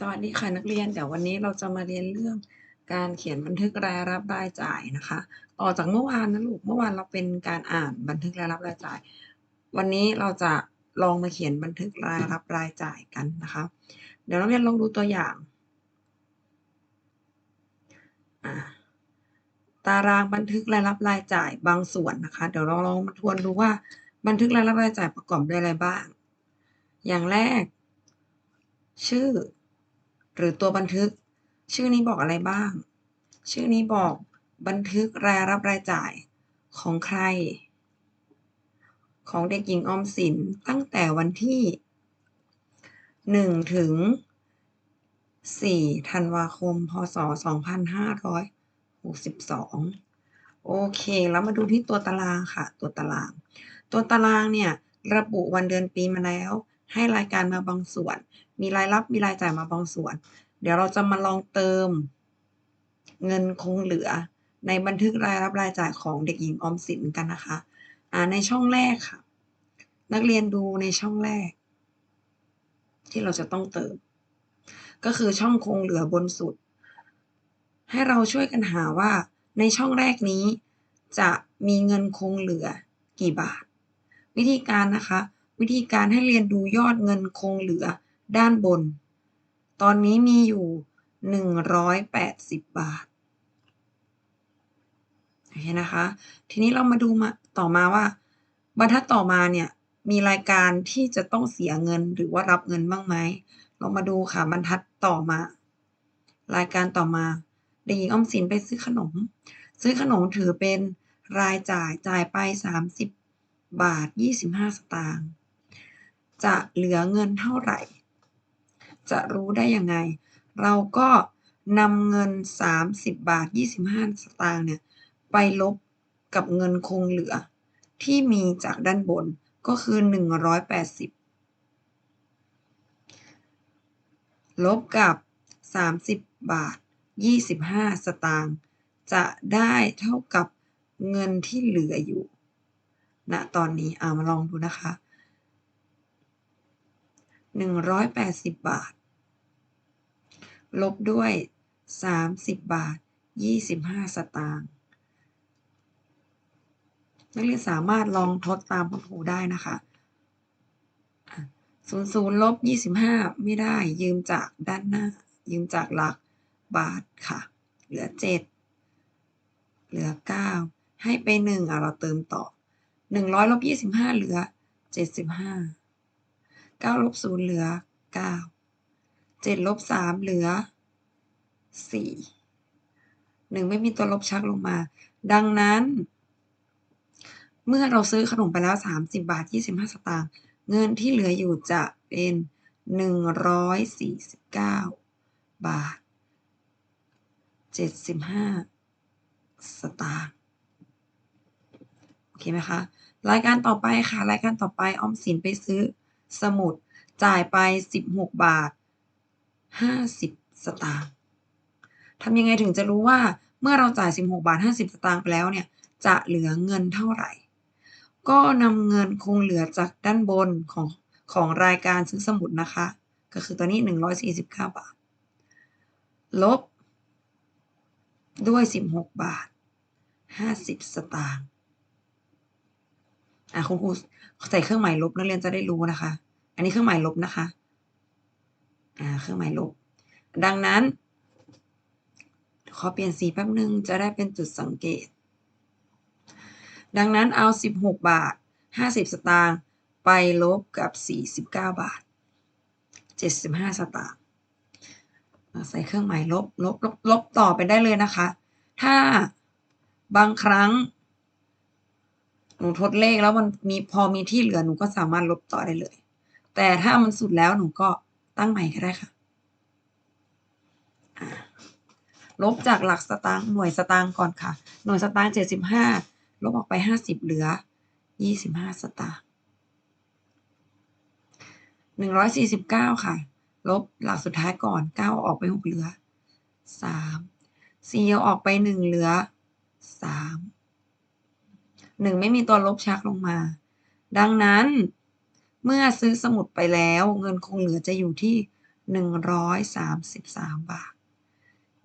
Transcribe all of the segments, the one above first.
สวัสดีค่ะนักเรียนเดี๋ยววันนี้เราจะมาเรียนเรื่องการเขียนบันทึกรายรับรายจ่ายนะคะ ต่อจากเมื่อวานนะลูกเมื่อวานเราเป็นการอ่านบันทึกรายรับรายจ่าย วันนี้เราจะลองมาเขียนบันทึกรายรับรายจ่ายกันนะคะ เดี๋ยวนักเรียนลองดูตัวอย่างตารางบันทึกรายรับรายจ่ายบางส่วนนะคะ เดี๋ยวเราลองมาทวนดูว่าบันทึกรายรับรายจ่ายประกอบด้วยอะไรบ้าง อย่างแรก ชื่อ หรือตัวบันทึก ชื่อนี้บอกอะไรบ้าง ชื่อนี้บอกบันทึกรายรับรายจ่ายของใคร ของเด็กหญิงออมสินตั้งแต่วันที่ 1 ถึง 4 ธันวาคม พศ 2562 โอเค แล้วมาดูที่ตัวตารางค่ะ ตัวตาราง ตัวตารางเนี่ย ระบุวันเดือนปีมาแล้ว ให้รายการมาบางส่วน มีรายรับมีรายจ่ายมาบางส่วน เดี๋ยวเราจะมาลองเติม เงินคงเหลือ ในบันทึกรายรับรายจ่ายของเด็กหญิงออมสินกันนะคะอ่าในช่องแรกค่ะ นักเรียนดูในช่องแรก ที่เราจะต้องเติม ก็คือช่องคงเหลือบนสุด ให้เราช่วยกันหาว่าในช่องแรกนี้ จะมีเงินคงเหลือกี่บาท วิธีการนะคะ วิธีการให้เรียนดูยอดเงินคงเหลือด้านบน ตอนนี้มีอยู่ 180 บาทโอเคนะคะ ทีนี้เรามาดูมาต่อมาว่า บรรทัดต่อมาเนี่ยมีรายการที่จะต้องเสียเงินหรือว่ารับเงินบ้างไหม เรามาดูค่ะบรรทัดต่อมา รายการต่อมาเด็กหญิงออมสินไปซื้อขนม ซื้อขนมถือเป็นรายจ่ายจ่ายไป 30 บาท 25 สตางค์ จะเหลือเงินเท่าไหร่ จะรู้ได้ยังไง เราก็นำเงิน 30 บาท 25 สตางค์เนี่ย ไปลบกับเงินคงเหลือ ที่มีจากด้านบนก็คือ 180 ลบกับ 30 บาท 25 สตางค์จะได้เท่ากับเงินที่เหลืออยู่ณตอนนี้เอามาลองดูนะคะ 180 บาท ลบด้วย 30 บาท 25 สตางค์นักเรียนสามารถลองทดตามคุณครูได้นะคะศูนย์ศูนย์ลบยี่สิบห้าไม่ได้ยืมจากด้านหน้า ยืมจากหลักบาทค่ะ เหลือเจ็ดเหลือเก้าให้ไปหนึ่งอะเราเติมต่อหนึ่งร้อยลบยี่สิบห้าเหลือเจ็ดสิบห้า เก้าลบศูนย์เหลือเก้าเจ็ดลบสามเหลือสี่หนึ่งไม่มีตัวลบชักลงมา ดังนั้น เมื่อเราซื้อขนมไปแล้วสามสิบบาทยี่สิบห้าสตางค์เงินที่เหลืออยู่จะเป็นหนึ่งร้อยสี่สิบเก้าบาทเจ็ดสิบห้าสตางค์โอเคไหมคะ รายการต่อไปค่ะ รายการต่อไปออมสินไปซื้อ สมุดจ่ายไปสิบหกบาทห้าสิบสตางค์ทำยังไงถึงจะรู้ว่าเมื่อเราจ่ายสิบหกบาทห้าสิบสตางค์ไปแล้วเนี่ย จะเหลือเงินเท่าไหร่ ก็นำเงินคงเหลือจากด้านบนของของรายการซื้อสมุดนะคะ ก็คือตัวนี้149บาท ลบ ด้วย16บาท50สตางค์ อะคุณครูใส่เครื่องหมายลบนักเรียนจะได้รู้นะคะ อันนี้เครื่องหมายลบนะคะ อ่า เครื่องหมายลบ ดังนั้น ขอเปลี่ยนสีแป๊บหนึ่งจะได้เป็นจุดสังเกต ดังนั้นเอา 16 บาท 50 สตางค์ไปลบกับ 49 บาท 75 สตางค์ใส่เครื่องหมายลบลบลบลบต่อไปได้เลยนะคะ ถ้าบางครั้ง หนูทดเลขแล้วมันมีพอมีที่เหลือหนูก็สามารถลบต่อได้เลย แต่ถ้ามันสุดแล้วหนูก็ตั้งใหม่ก็ได้ค่ะลบจากหลักสตางค์หน่วยสตางค์ก่อนค่ะ หน่วยสตางค์75ลบออกไปห้าสิบเหลือยี่สิบห้าสตางค์หนึ่งร้อยสี่สิบเก้าค่ะ ลบหลักสุดท้ายก่อนเก้าออกไปหกเหลือสามสี่ออกไปหนึ่งเหลือสาม หนึ่งไม่มีตัวลบชักลงมา ดังนั้น เมื่อซื้อสมุดไปแล้ว เงินคงเหลือจะอยู่ที่หนึ่งร้อยสามสิบสามบาท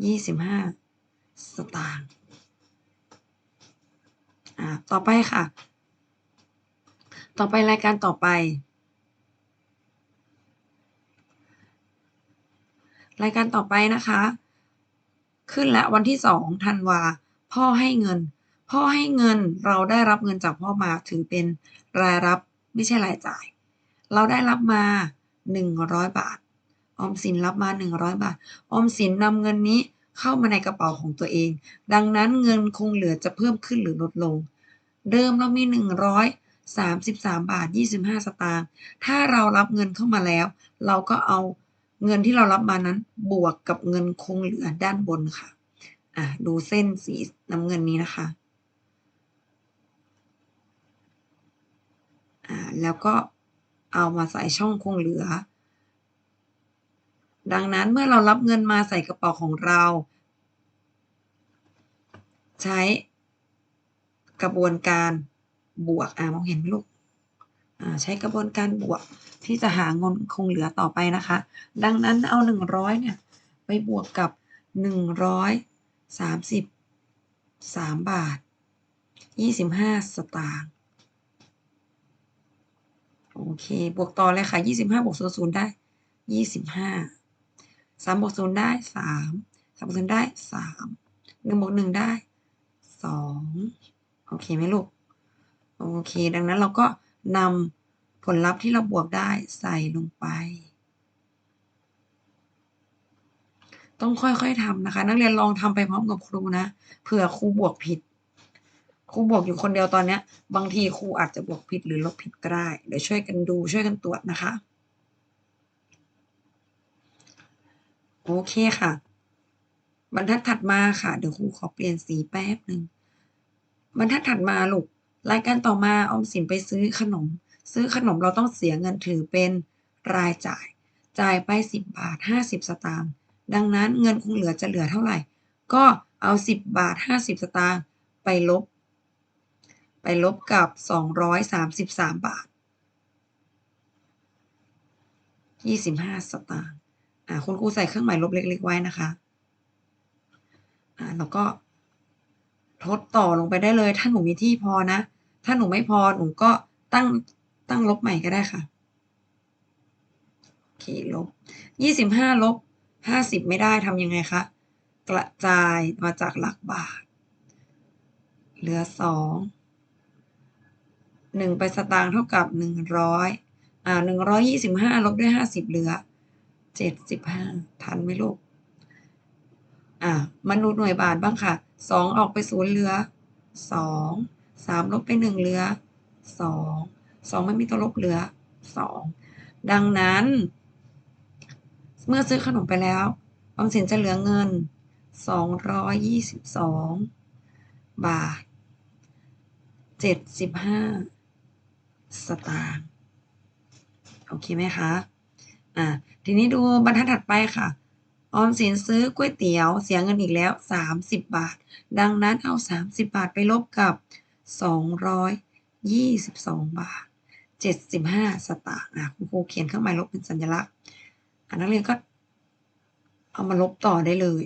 ยี่สิบห้าสตางค์อ่าต่อไปค่ะ ต่อไปรายการต่อไป รายการต่อไปนะคะ ขึ้นแล้ววันที่สองธันวา พ่อให้เงิน พ่อให้เงินเราได้รับเงินจากพ่อมาถือเป็นรายรับไม่ใช่รายจ่าย เราได้รับมาหนึ่งร้อยบาท ออมสินรับมาหนึ่งร้อยบาท ออมสินนำเงินนี้เข้ามาในกระเป๋าของตัวเอง ดังนั้นเงินคงเหลือจะเพิ่มขึ้นหรือลดลง เดิมเรามีหนึ่งร้อยสามสิบสามบาทยี่สิบห้าสตางค์ ถ้าเรารับเงินเข้ามาแล้ว เราก็เอาเงินที่เรารับมานั้นบวกกับเงินคงเหลือด้านบนค่ะ อะ ดูเส้นสีน้ำเงินนี้นะคะ อ่า แล้วก็เอามาใส่ช่องคงเหลือ ดังนั้นเมื่อเรารับเงินมาใส่กระเป๋าของเรา ใช้กระบวนการบวกอ่ามองเห็นไหมลูกอ่าใช้กระบวนการบวกที่จะหาเงินคงเหลือต่อไปนะคะ ดังนั้นเอาหนึ่งร้อยเนี่ย ไปบวกกับหนึ่งร้อยสามสิบสามบาทยี่สิบห้าสตางค์ โอเค บวกต่อเลยค่ะยี่สิบห้าบวกศูนย์ศูนย์ได้ยี่สิบห้าสามบวกศูนย์ได้สามสามบวกศูนย์ได้สามหนึ่งบวกหนึ่งได้สองโอเคไหมลูก โอเค ดังนั้นเราก็นำผลลัพธ์ที่เราบวกได้ใส่ลงไป ต้องค่อยๆทำนะคะ นักเรียนลองทำไปพร้อมกับครูนะเผื่อครูบวกผิด ครูบวกอยู่คนเดียวตอนเนี้ย บางทีครูอาจจะบวกผิดหรือลบผิดก็ได้ เดี๋ยวช่วยกันดูช่วยกันตรวจนะคะ โอเคค่ะ บรรทัดถัดมาค่ะ เดี๋ยวครูขอเปลี่ยนสีแป๊บหนึ่งบรรทัดถัดมาลูกรายการต่อมาออมสินไปซื้อขนม ซื้อขนมเราต้องเสียเงินถือเป็นรายจ่าย จ่ายไปสิบบาทห้าสิบสตางค์ดังนั้นเงินคงเหลือจะเหลือเท่าไหร่ ก็เอาสิบบาทห้าสิบสตางค์ไปลบ ไปลบกับสองร้อยสามสิบสามบาทยี่สิบห้าสตางค์อ่าคุณครูใส่เครื่องหมายลบเล็ก ๆ ไว้นะคะอ่าแล้วก็ทดต่อลงไปได้เลย ถ้าหนูมีที่พอนะ ถ้าหนูไม่พอหนูก็ตั้งตั้งลบใหม่ก็ได้ค่ะโอเคลบยี่สิบห้าลบห้าสิบไม่ได้ทำยังไงคะ กระจายมาจากหลักบาท เหลือสอง หนึ่งไปสตางค์เท่ากับหนึ่งร้อยอ่าหนึ่งร้อยยี่สิบห้าลบด้วยห้าสิบเหลือเจ็ดสิบห้าทันไหมลูก อ่ามาดูหน่วยบาทบ้างค่ะสองออกไปศูนย์เหลือสองสามลบไปหนึ่งเหลือสองสองไม่มีตัวลบเหลือสองดังนั้น เมื่อซื้อขนมไปแล้วออมสินจะเหลือเงินสองร้อยยี่สิบสองบาทเจ็ดสิบห้า สตางค์โอเคไหมคะอ่าทีนี้ดูบรรทัดถัดไปค่ะ ออมสินซื้อก๋วยเตี๋ยวเสียเงินอีกแล้วสามสิบบาท ดังนั้นเอาสามสิบบาทไปลบกับสองร้อยยี่สิบสองบาทเจ็ดสิบห้าสตางค์อะคุณครูเขียนเครื่องหมายลบเป็นสัญลักษณ์อะนักเรียนก็เอามาลบต่อได้เลย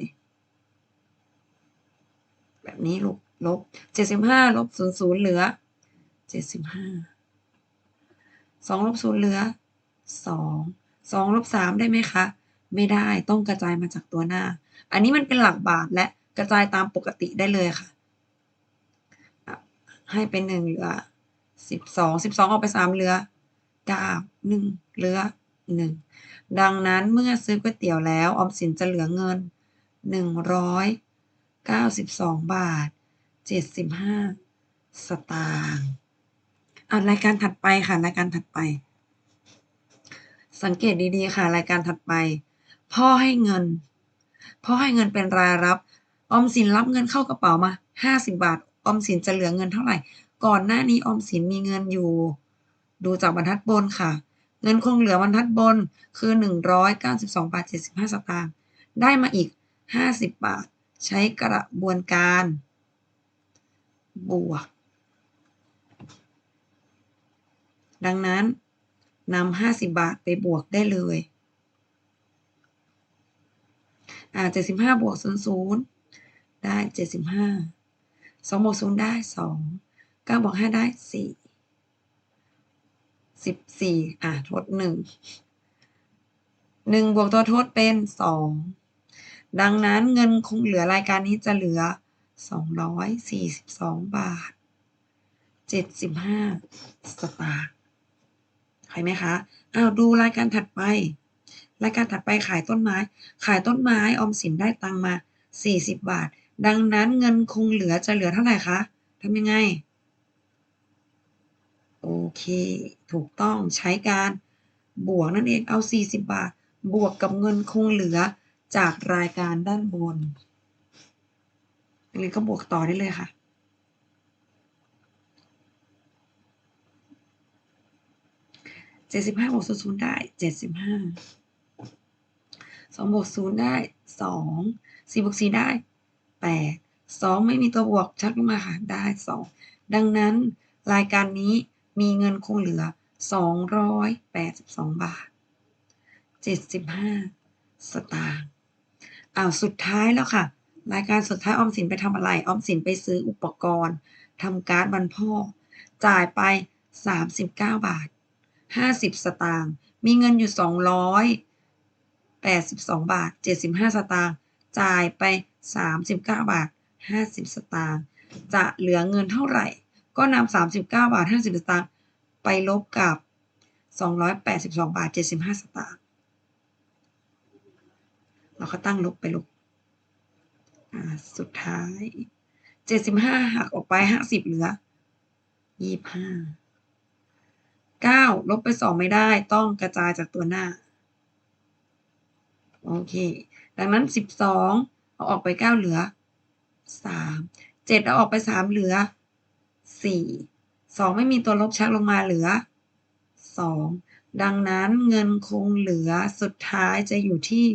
แบบนี้ลบลบเจ็ดสิบห้าลบศูนย์ศูนย์เหลือเจ็ด สองลบศูนย์เหลือสองสองลบสามได้ไหมคะ ไม่ได้ต้องกระจายมาจากตัวหน้า อันนี้มันเป็นหลักบาทและกระจายตามปกติได้เลยค่ะ ให้เป็นหนึ่งเหลือสิบสองสิบสองออกไปสามเหลือเก้าหนึ่งเหลือหนึ่งดังนั้นเมื่อซื้อก๋วยเตี๋ยวแล้วออมสินจะเหลือเงินหนึ่งร้อยเก้าสิบสองบาทเจ็ดสิบห้าสตางค์ อะรายการถัดไปค่ะ รายการถัดไป สังเกตดีๆค่ะ รายการถัดไป พ่อให้เงิน พ่อให้เงินเป็นรายรับ ออมสินรับเงินเข้ากระเป๋ามาห้าสิบาท ออมสินจะเหลือเงินเท่าไหร่ ก่อนหน้านี้ออมสินมีเงินอยู่ ดูจากบรรทัดบนค่ะ เงินคงเหลือบรรทัดบนคือหนึ่งร้อยเก้าสิบสองบาทเจ็ดสิบห้าสตางค์ได้มาอีกห้าสิบบาท ใช้กระบวนการ บวก ดังนั้นนำห้าสิบบาทไปบวกได้เลยอ่าเจ็ดสิบห้าบวกศูนย์ศูนย์ได้เจ็ดสิบห้าสองบวกศูนย์ได้สองเก้าบวกห้าได้สี่สิบสี่อ่าทดหนึ่งหนึ่งบวกตัวทดเป็นสองดังนั้นเงินคงเหลือรายการนี้จะเหลือสองร้อยสี่สิบสองบาทเจ็ดสิบห้าสตางค์ ใครไหมคะอ้าวดูรายการถัดไป รายการถัดไปขายต้นไม้ ขายต้นไม้ออมสินได้ตังมา 40 บาท ดังนั้นเงินคงเหลือจะเหลือเท่าไหร่คะทำยังไง โอเค ถูกต้องใช้การบวกนั่นเองเอา 40 บาท บวกกับเงินคงเหลือจากรายการด้านบนนักเรียนก็บวกต่อได้เลยค่ะ เจ็ดสิบห้าบวกศูนย์ศูนย์ได้เจ็ดสิบห้าสองบวกศูนย์ได้สองสี่บวกสี่ได้แปดสองไม่มีตัวบวกชักมาค่ะได้สองดังนั้นรายการนี้มีเงินคงเหลือสองร้อยแปดสิบสองบาทเจ็ดสิบห้าสตางค์อ้าวสุดท้ายแล้วค่ะ รายการสุดท้ายออมสินไปทำอะไร ออมสินไปซื้ออุปกรณ์ทำการ์ดวันพ่อ จ่ายไปสามสิบเก้าบาท ห้าสิบสตางค์ มีเงินอยู่สองร้อยแปดสิบสองบาทเจ็ดสิบห้าสตางค์ จ่ายไปสามสิบเก้าบาทห้าสิบสตางค์ จะเหลือเงินเท่าไหร่ ก็นำสามสิบเก้าบาทห้าสิบสตางค์ไปลบกับสองร้อยแปดสิบสองบาทเจ็ดสิบห้าสตางค์ เราก็ตั้งลบไปลบสุดท้ายเจ็ดสิบห้าหักออกไปห้าสิบเหลือยี่ห้า เก้าลบไปสองไม่ได้ต้องกระจายจากตัวหน้า โอเค ดังนั้นสิบสองเอาออกไปเก้าเหลือสามเจ็ดเอาออกไปสามเหลือสี่สองไม่มีตัวลบชักลงมาเหลือสองดังนั้นเงินคงเหลือสุดท้ายจะอยู่ที่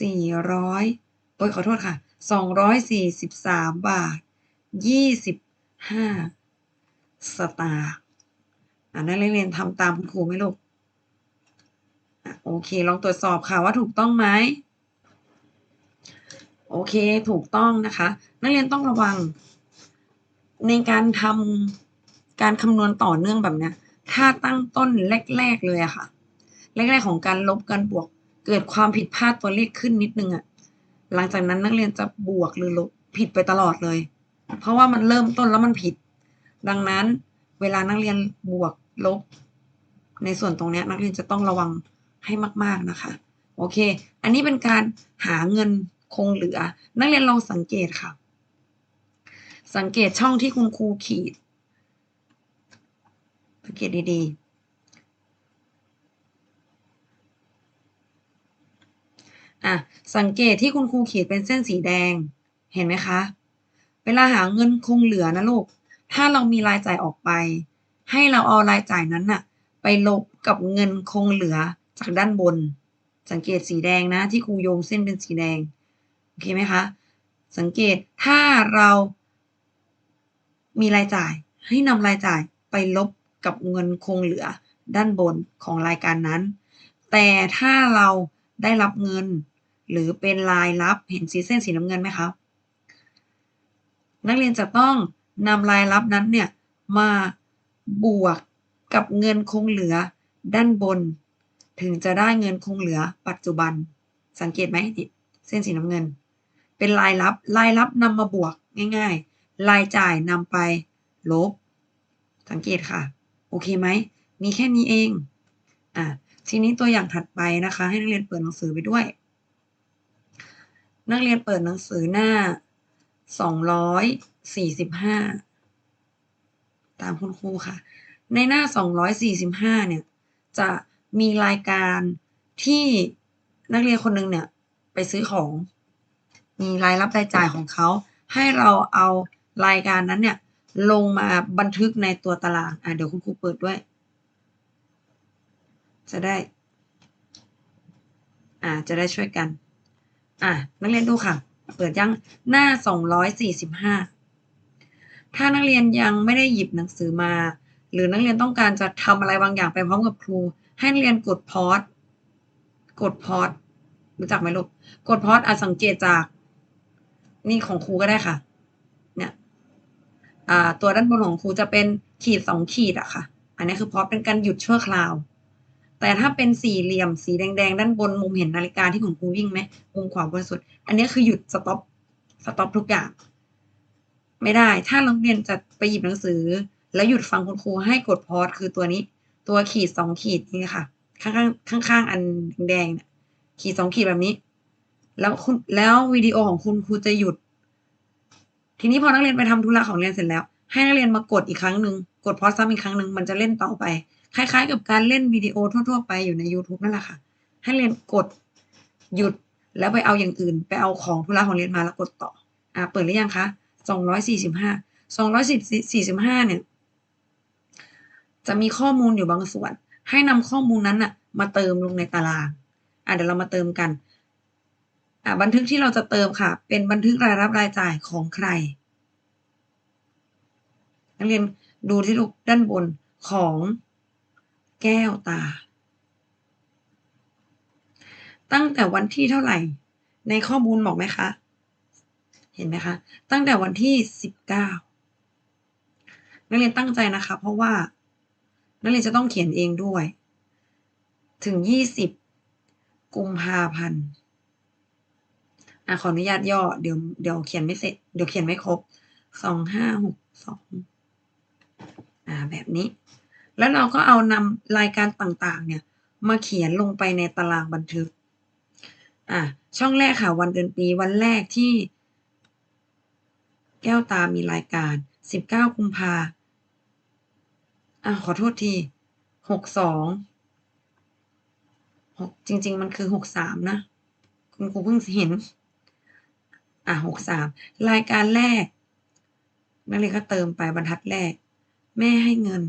สี่ร้อยโอ้ยขอโทษค่ะสองร้อยสี่สิบสามบาทยี่สิบห้าสตางค์ อ่านักเรียนทำตามคุณครูไหมลูกอะโอเค ลองตรวจสอบค่ะว่าถูกต้องไหมโอเคถูกต้องนะคะ นักเรียนต้องระวัง ในการทำการคำนวณต่อเนื่องแบบนี้ถ้าตั้งต้นแรกๆเลยอะค่ะ แรกๆของการลบการบวก เกิดความผิดพลาดตัวเลขขึ้นนิดนึงอะหลังจากนั้นนักเรียนจะบวกหรือลบผิดไปตลอดเลย เพราะว่ามันเริ่มต้นแล้วมันผิด ดังนั้นเวลานักเรียนบวก ลบ ในส่วนตรงนี้นักเรียนจะต้องระวังให้มาก ๆนะคะ โอเค อันนี้เป็นการหาเงินคงเหลือ นักเรียนลองสังเกตค่ะ สังเกตช่องที่คุณครูขีด สังเกตดีๆอะสังเกตที่คุณครูขีดเป็นเส้นสีแดง เห็นไหมคะ เวลาหาเงินคงเหลือนะลูก ถ้าเรามีรายจ่ายออกไป ให้เราเอารายจ่ายนั้นน่ะ ไปลบกับเงินคงเหลือจากด้านบน สังเกตสีแดงนะ ที่ครูโยงเส้นเป็นสีแดง โอเคไหมคะ สังเกตถ้าเรามีรายจ่าย ให้นำรายจ่ายไปลบกับเงินคงเหลือด้านบนของรายการนั้น แต่ถ้าเราได้รับเงิน หรือเป็นรายรับเห็นสีเส้นสีน้ำเงินไหมคะนักเรียนจะต้องนำรายรับนั้นเนี่ยมา บวกกับเงินคงเหลือด้านบน ถึงจะได้เงินคงเหลือปัจจุบัน สังเกตไหมเส้นสีน้ำเงิน เป็นรายรับรายรับนำมาบวกง่ายๆ รายจ่ายนำไปลบ สังเกตค่ะ โอเคไหม มีแค่นี้เอง อะ ทีนี้ตัวอย่างถัดไปนะคะ ให้นักเรียนเปิดหนังสือไปด้วย นักเรียนเปิดหนังสือหน้า 245 ตามคุณครูค่ะ ในหน้า 245 เนี่ย จะมีรายการที่นักเรียนคนหนึ่งเนี่ย ไปซื้อของ มีรายรับรายจ่ายของเขา ให้เราเอารายการนั้นเนี่ย ลงมาบันทึกในตัวตาราง อะเดี๋ยวคุณครูเปิดด้วย จะได้ อ่าจะได้ช่วยกัน อะนักเรียนดูค่ะ เปิดยังหน้า 245 ถ้านักเรียนยังไม่ได้หยิบหนังสือมา หรือนักเรียนต้องการจะทำอะไรบางอย่างไปพร้อมกับครู ให้นักเรียนกดพอสกดพอสรู้จักไหมลูกกดพอสอาจสังเกตจาก นี่ของครูก็ได้ค่ะ เนี่ยตัวด้านบนของครูจะเป็นขีดสองขีดอะค่ะ อันนี้คือพอสเป็นการหยุดชั่วคราว แต่ถ้าเป็นสี่เหลี่ยมสีแดงๆ ด้านบนมุมเห็นนาฬิกาที่ของครูวิ่งไหมมุมขวาบนสุด อันนี้คือหยุดสต็อปสต็อปทุกอย่าง ไม่ได้ ถ้าโรงเรียนจะไปหยิบหนังสือ แล้วหยุดฟังคุณครูให้กดพอสคือตัวนี้ ตัวขีดสองขีดนี่ค่ะ ข้างข้างข้างๆอันแดงเนี่ยขีดสองขีดแบบนี้ แล้วคุณแล้ววิดีโอของคุณครูจะหยุด ทีนี้พอนักเรียนไปทำธุระของเรียนเสร็จแล้ว ให้นักเรียนมากดอีกครั้งหนึ่งกดพอสซ้ำอีกครั้งหนึ่งมันจะเล่นต่อไป คล้ายๆ กับการเล่นวิดีโอทั่วๆไปอยู่ใน YouTube นั่นแหละค่ะ ให้เรียนกดหยุดแล้วไปเอาอย่างอื่น ไปเอาของธุระของเรียนมาแล้วกดต่อ อ่า เปิดหรือยังคะ สองร้อยสี่สิบห้าสองร้อยสิบสี่สิบห้าเนี่ย จะมีข้อมูลอยู่บางส่วน ให้นำข้อมูลนั้นน่ะมาเติมลงในตาราง อะเดี๋ยวเรามาเติมกัน อะบันทึกที่เราจะเติมค่ะ เป็นบันทึกรายรับรายจ่ายของใคร นักเรียนดูที่ลูกด้านบนของแก้วตา ตั้งแต่วันที่เท่าไหร่ ในข้อมูลบอกไหมคะ เห็นไหมคะ ตั้งแต่วันที่สิบเก้านักเรียนตั้งใจนะคะ เพราะว่า นักเรียนจะต้องเขียนเองด้วย ถึงยี่สิบกุมภาพันธ์อะขออนุญาตย่อ เดี๋ยวเดี๋ยวเขียนไม่เสร็จ เดี๋ยวเขียนไม่ครบ สองห้าหกสอง อ่า แบบนี้ แล้วเราก็เอานำรายการต่างๆ เนี่ย มาเขียนลงไปในตารางบันทึก อะช่องแรกค่ะ วันเดือนปี วันแรกที่ แก้วตามีรายการสิบเก้ากุมภาอะขอโทษทีหกสองหกจริง ๆ มันคือหกสามนะ คุณครูเพิ่งเห็น อะหกสามรายการแรก นักเรียนก็เติมไปบรรทัดแรก แม่ให้เงิน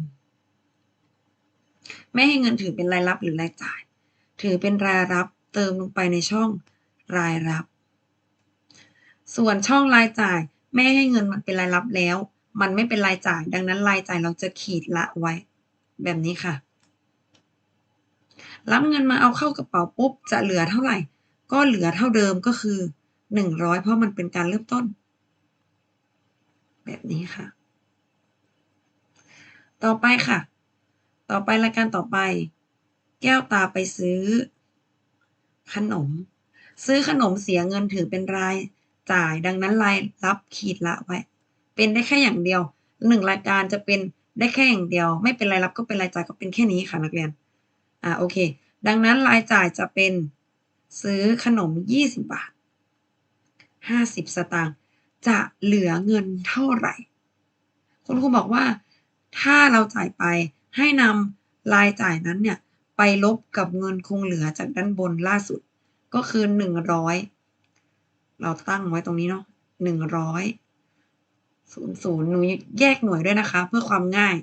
แม่ให้เงินถือเป็นรายรับหรือรายจ่าย ถือเป็นรายรับเติมลงไปในช่องรายรับ ส่วนช่องรายจ่าย แม่ให้เงินมันเป็นรายรับแล้ว มันไม่เป็นรายจ่าย ดังนั้นรายจ่ายเราจะขีดละไว้ แบบนี้ค่ะ รับเงินมาเอาเข้ากระเป๋าปุ๊บจะเหลือเท่าไหร่ ก็เหลือเท่าเดิมก็คือหนึ่งร้อยเพราะมันเป็นการเริ่มต้น แบบนี้ค่ะ ต่อไปค่ะ ต่อไปรายการต่อไป แก้วตาไปซื้อ ขนม ซื้อขนมเสียเงินถือเป็นราย จ่าย ดังนั้นรายรับขีดละไว้ เป็นได้แค่อย่างเดียวหนึ่งรายการจะเป็นได้แค่อย่างเดียว ไม่เป็นรายรับก็เป็นรายจ่ายก็เป็นแค่นี้ค่ะนักเรียนอ่าโอเค ดังนั้นรายจ่ายจะเป็นซื้อขนม 20 บาท 50 สตางค์จะเหลือเงินเท่าไหร่ คุณครูบอกว่า ถ้าเราจ่ายไปให้นำรายจ่ายนั้นเนี่ย ไปลบกับเงินคงเหลือจากด้านบนล่าสุด ก็คือ 100 เราตั้งไว้ตรงนี้เนาะ100ศูนย์ศูนย์หนูแยกหน่วยด้วยนะคะ เพื่อความง่าย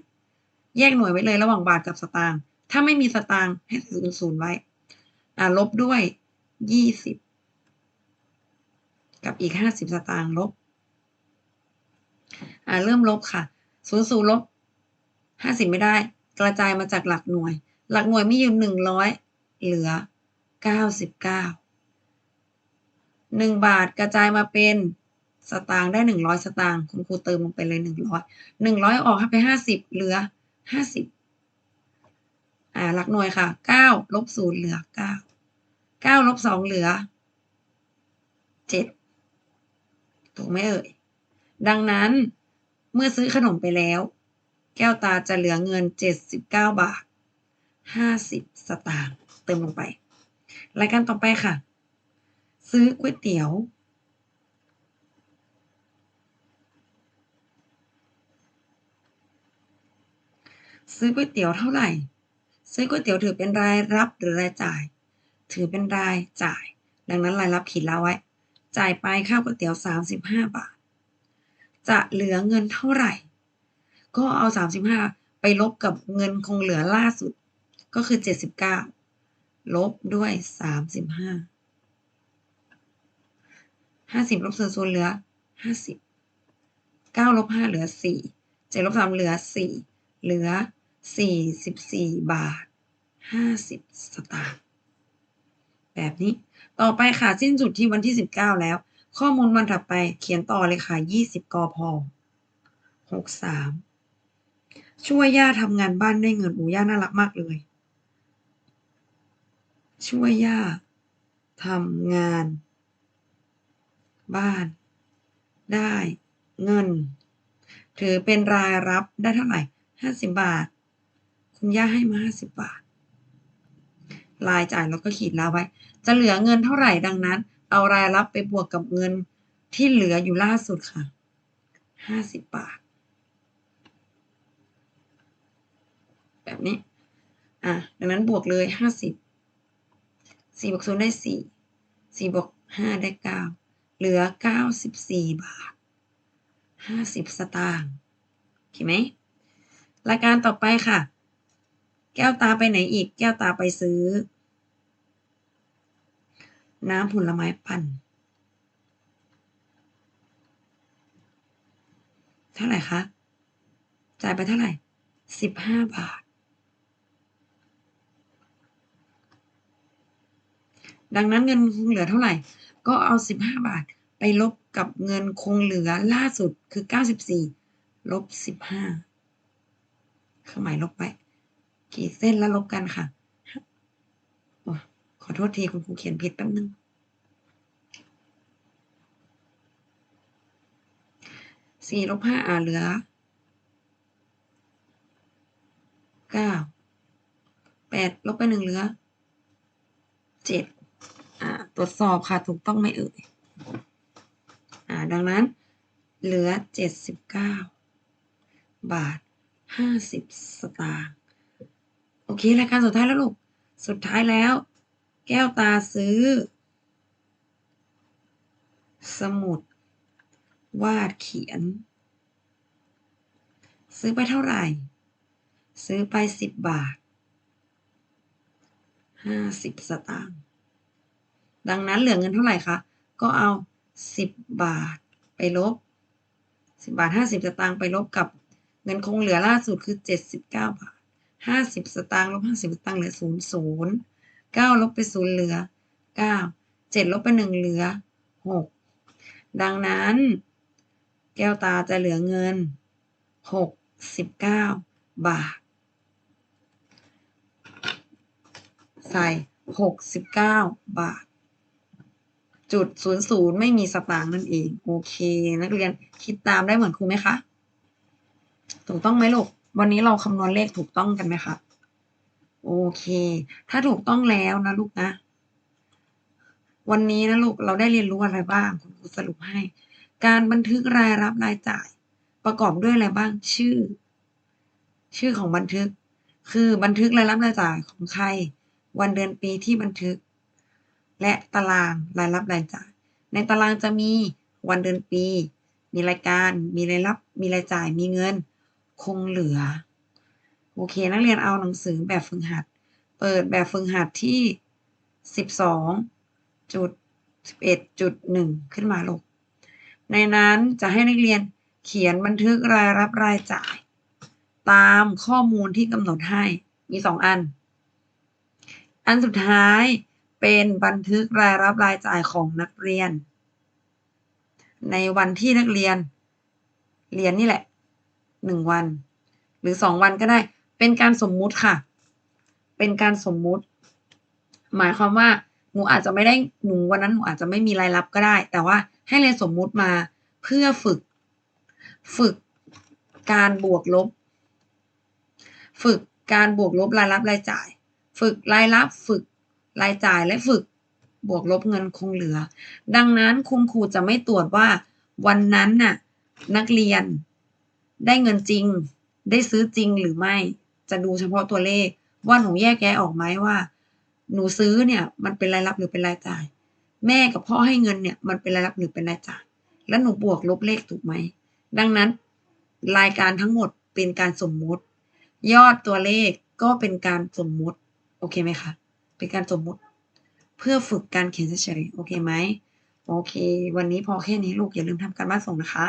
แยกหน่วยไว้เลยระหว่างบาทกับสตางค์ถ้าไม่มีสตางค์ให้ศูนย์ศูนย์ไว้ อ่าลบด้วยยี่สิบกับอีกห้าสิบสตางค์ลบ อ่าเริ่มลบค่ะศูนย์ศูนย์ลบห้าสิบไม่ได้ กระจายมาจากหลักหน่วย หลักหน่วยมีอยู่หนึ่งร้อยเหลือเก้าสิบเก้า หนึ่งบาทกระจายมาเป็นสตางค์ได้หนึ่งร้อยสตางค์คุณครูเติมลงไปเลยหนึ่งร้อยหนึ่งร้อยออกไปห้าสิบเหลือห้าสิบอ่าหลักหน่วยค่ะเก้าลบศูนย์เหลือเก้าเก้าลบสองเหลือเจ็ดถูกไหมเอ่ย ดังนั้นเมื่อซื้อขนมไปแล้ว แก้วตาจะเหลือเงินเจ็ดสิบเก้าบาทห้าสิบสตางค์เติมลงไป รายการต่อไปค่ะ ซื้อก๋วยเตี๋ยว ซื้อก๋วยเตี๋ยวเท่าไหร่ ซื้อก๋วยเตี๋ยวถือเป็นรายรับหรือรายจ่าย ถือเป็นรายจ่าย ดังนั้นรายรับขีดและไว้ จ่ายไปค่าก๋วยเตี๋ยวสามสิบห้าบาท จะเหลือเงินเท่าไหร่ ก็เอาสามสิบห้าไปลบกับเงินคงเหลือล่าสุด ก็คือเจ็ดสิบเก้าลบด้วยสามสิบ ห้าสิบลบศูนย์ศูนย์เหลือห้าสิบเก้าลบห้าเหลือสี่เจ็ดลบสามเหลือสี่เหลือสี่สิบสี่บาทห้าสิบสตางค์แบบนี้ต่อไปค่ะสิ้นสุดที่วันที่19แล้ว ข้อมูลวันถัดไปเขียนต่อเลยค่ะ20กอพ63ช่วยย่าทำงานบ้านได้เงินอูย่าน่ารักมากเลย ช่วยย่าทำงาน บ้าน ได้เงิน ถือเป็นรายรับได้เท่าไหร่50บาท คุณย่าให้มา50บาท รายจ่ายเราก็ขีดลาไว้ จะเหลือเงินเท่าไหร่ดังนั้น เอารายรับไปบวกกับเงินที่เหลืออยู่ล่าสุดค่ะ50บาท แบบนี้ อะ ดังนั้นบวกเลย50 4บวก0ได้4 4บวก5ได้9 เหลือ 94 บาท 50 สตางค์โอเคไหมรายการต่อไปค่ะ แก้วตาไปไหนอีก แก้วตาไปซื้อ น้ำผลไม้ปั่น เท่าไหร่คะ จ่ายไปเท่าไหร่ 15 บาทดังนั้นเงินคงเหลือเท่าไหร่ ก็เอา 15 บาท ไปลบกับเงินคงเหลือล่าสุดคือ 94 ลบ 15เครื่องหมายลบไว้ขีดเส้นแล้วลบกันค่ะอขอโทษทีคุณครูเขียนผิดแป๊บนึง สี่ลบห้าอ่าเหลือ เก้า แปดลบไปหนึ่งเหลือ เจ็ด ตรวจสอบค่ะถูกต้องไหมเอ่ยอ่าดังนั้นเหลือเจ็ดสิบเก้าบาทห้าสิบสตางค์โอเครายการสุดท้ายแล้วลูก สุดท้ายแล้ว แก้วตาซื้อ สมุด วาดเขียน ซื้อไปเท่าไหร่ ซื้อไปสิบบาทห้าสิบสตางค์ ดังนั้นเหลือเงินเท่าไหร่คะ ก็เอาสิบบาทไปลบสิบบาทห้าสิบสตางค์ไปลบกับเงินคงเหลือล่าสุดคือเจ็ดสิบเก้าบาทห้าสิบสตางค์ลบห้าสิบสตางค์เหลือศูนย์ศูนย์เก้าลบไปศูนย์เหลือเก้าเจ็ดลบไปหนึ่งเหลือหกดังนั้น แก้วตาจะเหลือเงินหกสิบเก้าบาท ใส่หกสิบเก้าบาท จุดศูนย์ศูนย์ไม่มีสตางค์นั่นเอง โอเค นักเรียนคิดตามได้เหมือนครูไหมคะ ถูกต้องไหมลูก วันนี้เราคำนวณเลขถูกต้องกันไหมคะโอเค ถ้าถูกต้องแล้วนะลูกนะ วันนี้นะลูกเราได้เรียนรู้อะไรบ้างคุณครูสรุปให้ การบันทึกรายรับรายจ่าย ประกอบด้วยอะไรบ้างชื่อ ชื่อของบันทึก คือบันทึกรายรับรายจ่ายของใคร วันเดือนปีที่บันทึก และตารางรายรับรายจ่าย ในตารางจะมีวันเดือนปี มีรายการ มีรายรับ มีรายจ่าย มีเงิน คงเหลือ โอเค นักเรียนเอาหนังสือแบบฝึกหัด เปิดแบบฝึกหัดที่สิบสองจุดสิบเอ็ดจุดหนึ่งขึ้นมาลูกในนั้นจะให้นักเรียนเขียนบันทึกรายรับรายจ่าย ตามข้อมูลที่กำหนดให้ มีสองอัน อันสุดท้าย เป็นบันทึกรายรับรายจ่ายของนักเรียน ในวันที่นักเรียน เรียนนี่แหละหนึ่งวัน หรือสองวันก็ได้ เป็นการสมมุติค่ะ เป็นการสมมุติ หมายความว่าหนูอาจจะไม่ได้หนูวันนั้นหนูอาจจะไม่มีรายรับก็ได้ แต่ว่าให้เรียนสมมุติมาเพื่อฝึก ฝึกการบวกลบ ฝึกการบวกลบรายรับรายจ่าย ฝึกรายรับฝึก รายจ่ายและฝึกบวกลบเงินคงเหลือ ดังนั้นคุณครูจะไม่ตรวจว่าวันนั้นน่ะนักเรียนได้เงินจริง ได้ซื้อจริงหรือไม่ จะดูเฉพาะตัวเลข ว่าหนูแยกแยะออกไหมว่า หนูซื้อเนี่ยมันเป็นรายรับหรือเป็นรายจ่าย แม่กับพ่อให้เงินเนี่ยมันเป็นรายรับหรือเป็นรายจ่าย แล้วหนูบวกลบเลขถูกไหม ดังนั้น รายการทั้งหมดเป็นการสมมุติ ยอดตัวเลขก็เป็นการสมมุติ โอเคไหมคะ เป็นการสมมุติ เพื่อฝึกการเขียนเฉยๆโอเคไหมโอเค วันนี้พอแค่นี้ลูกอย่าลืมทำการบ้านส่งนะคะ